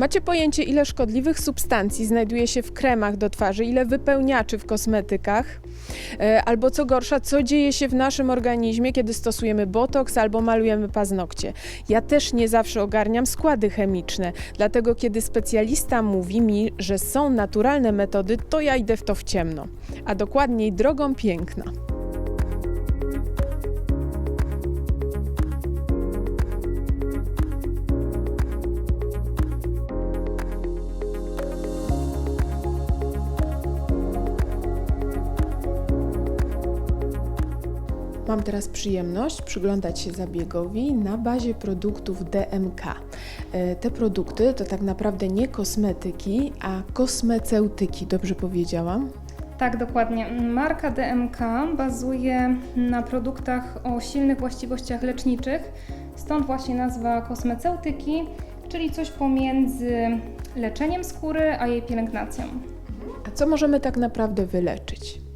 Macie pojęcie, ile szkodliwych substancji znajduje się w kremach do twarzy, ile wypełniaczy w kosmetykach? E, Albo co gorsza, co dzieje się w naszym organizmie, kiedy stosujemy botoks albo malujemy paznokcie? Ja też nie zawsze ogarniam składy chemiczne, dlatego kiedy specjalista mówi mi, że są naturalne metody, to ja idę w to w ciemno, a dokładniej drogą piękna. Mam teraz przyjemność przyglądać się zabiegowi na bazie produktów DMK. E, Te produkty to tak naprawdę nie kosmetyki, a kosmeceutyki, dobrze powiedziałam? Tak, dokładnie. Marka DMK bazuje na produktach o silnych właściwościach leczniczych, stąd właśnie nazwa kosmeceutyki, czyli coś pomiędzy leczeniem skóry a jej pielęgnacją. A co możemy tak naprawdę wyleczyć?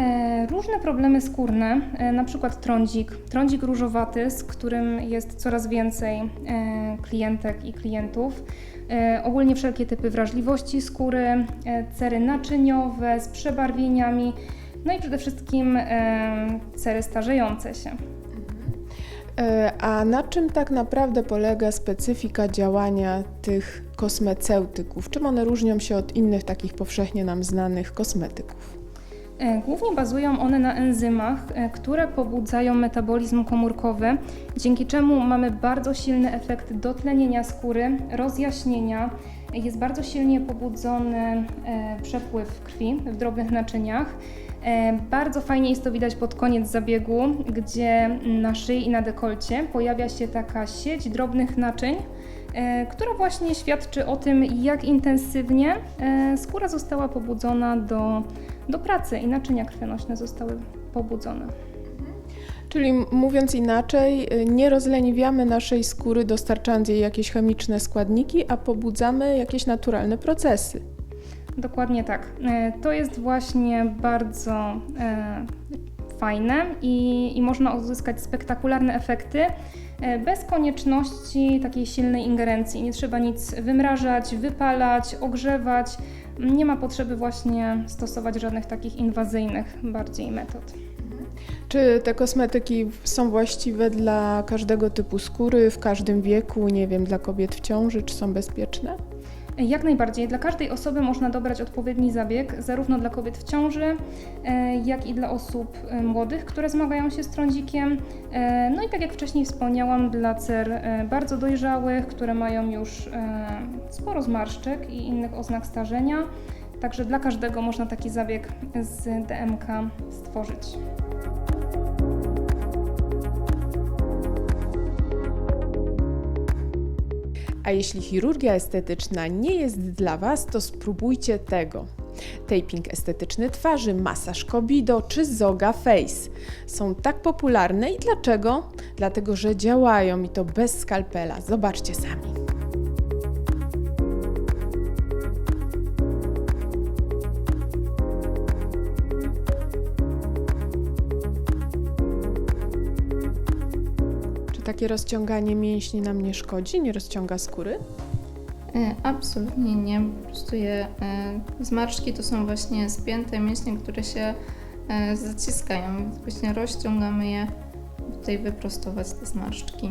E, różne problemy skórne, e, na przykład trądzik, trądzik różowaty, z którym jest coraz więcej e, klientek i klientów. Ogólnie wszelkie typy wrażliwości skóry, cery naczyniowe z przebarwieniami, no i przede wszystkim cery starzejące się. A na czym tak naprawdę polega specyfika działania tych kosmeceutyków? Czym one różnią się od innych takich powszechnie nam znanych kosmetyków? E, Głównie bazują one na enzymach, e, które pobudzają metabolizm komórkowy, dzięki czemu mamy bardzo silny efekt dotlenienia skóry, rozjaśnienia. Jest bardzo silnie pobudzony e, przepływ krwi w drobnych naczyniach. Bardzo fajnie jest to widać pod koniec zabiegu, gdzie na szyi i na dekolcie pojawia się taka sieć drobnych naczyń, która właśnie świadczy o tym, jak intensywnie e, skóra została pobudzona do, do pracy i naczynia krwionośne zostały pobudzone. Czyli mówiąc inaczej, y, nie rozleniwiamy naszej skóry dostarczając jej jakieś chemiczne składniki, a pobudzamy jakieś naturalne procesy. Dokładnie tak. E, To jest właśnie bardzo e, fajne i, i można uzyskać spektakularne efekty e, bez konieczności takiej silnej ingerencji. Nie trzeba nic wymrażać, wypalać, ogrzewać. Nie ma potrzeby właśnie stosować żadnych takich inwazyjnych bardziej metod. Czy te kosmetyki są właściwe dla każdego typu skóry, w każdym wieku, nie wiem, dla kobiet w ciąży, czy są bezpieczne? Jak najbardziej. Dla każdej osoby można dobrać odpowiedni zabieg, zarówno dla kobiet w ciąży, e, jak i dla osób e, młodych, które zmagają się z trądzikiem. E, No i tak jak wcześniej wspomniałam, dla cer bardzo dojrzałych, które mają już sporo zmarszczek i innych oznak starzenia. Także dla każdego można taki zabieg z DMK stworzyć. A jeśli chirurgia estetyczna nie jest dla Was, to spróbujcie tego. Taping estetyczny twarzy, masaż Kobido czy Zoga Face są tak popularne i dlaczego? Dlatego, że działają i to bez skalpela. Zobaczcie sami. Takie rozciąganie mięśni nam nie szkodzi, nie rozciąga skóry? E, Absolutnie nie. Po prostu je, e, zmarszczki to są właśnie spięte mięśnie, które się e, zaciskają, właśnie rozciągamy je, by tutaj wyprostować te zmarszczki.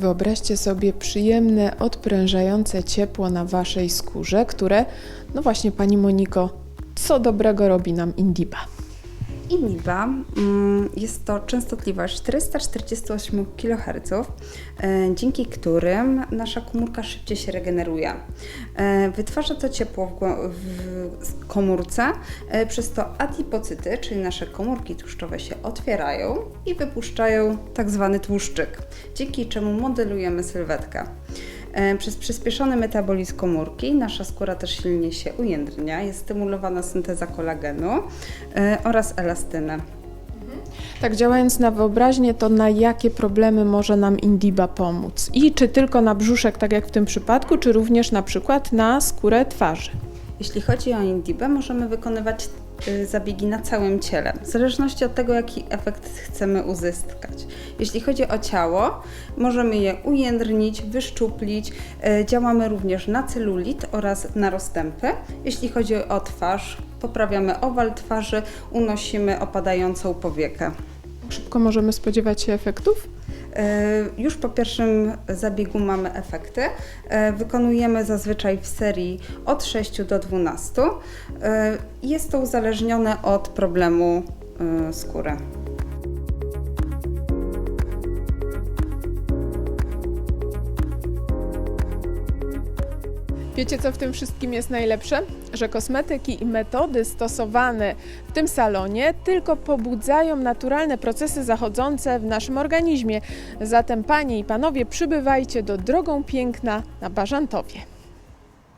Wyobraźcie sobie przyjemne, odprężające ciepło na waszej skórze, które, no właśnie, pani Moniko, co dobrego robi nam Indiba. Iniba mm, jest to częstotliwość 448 kHz, e, dzięki którym nasza komórka szybciej się regeneruje. E, Wytwarza to ciepło w komórce, e, przez to adipocyty, czyli nasze komórki tłuszczowe się otwierają i wypuszczają tak zwany tłuszczyk, dzięki czemu modelujemy sylwetkę. E, Przez przyspieszony metabolizm komórki nasza skóra też silnie się ujędrnia, jest stymulowana synteza kolagenu e, oraz elastyny. Tak działając na wyobraźnię, to na jakie problemy może nam Indiba pomóc? I czy tylko na brzuszek, tak jak w tym przypadku, czy również na przykład na skórę twarzy? Jeśli chodzi o Indibę, możemy wykonywać zabiegi na całym ciele, w zależności od tego, jaki efekt chcemy uzyskać. Jeśli chodzi o ciało, możemy je ujędrnić, wyszczuplić. y, Działamy również na celulit oraz na rozstępy. Jeśli chodzi o twarz, poprawiamy owal twarzy, unosimy opadającą powiekę. Szybko możemy spodziewać się efektów? E, Już po pierwszym zabiegu mamy efekty. E, Wykonujemy zazwyczaj w serii od 6 do 12. E, Jest to uzależnione od problemu skóry. Wiecie, co w tym wszystkim jest najlepsze? Że kosmetyki i metody stosowane w tym salonie tylko pobudzają naturalne procesy zachodzące w naszym organizmie. Zatem, panie i panowie, przybywajcie do Drogą Piękna na Bażantowie.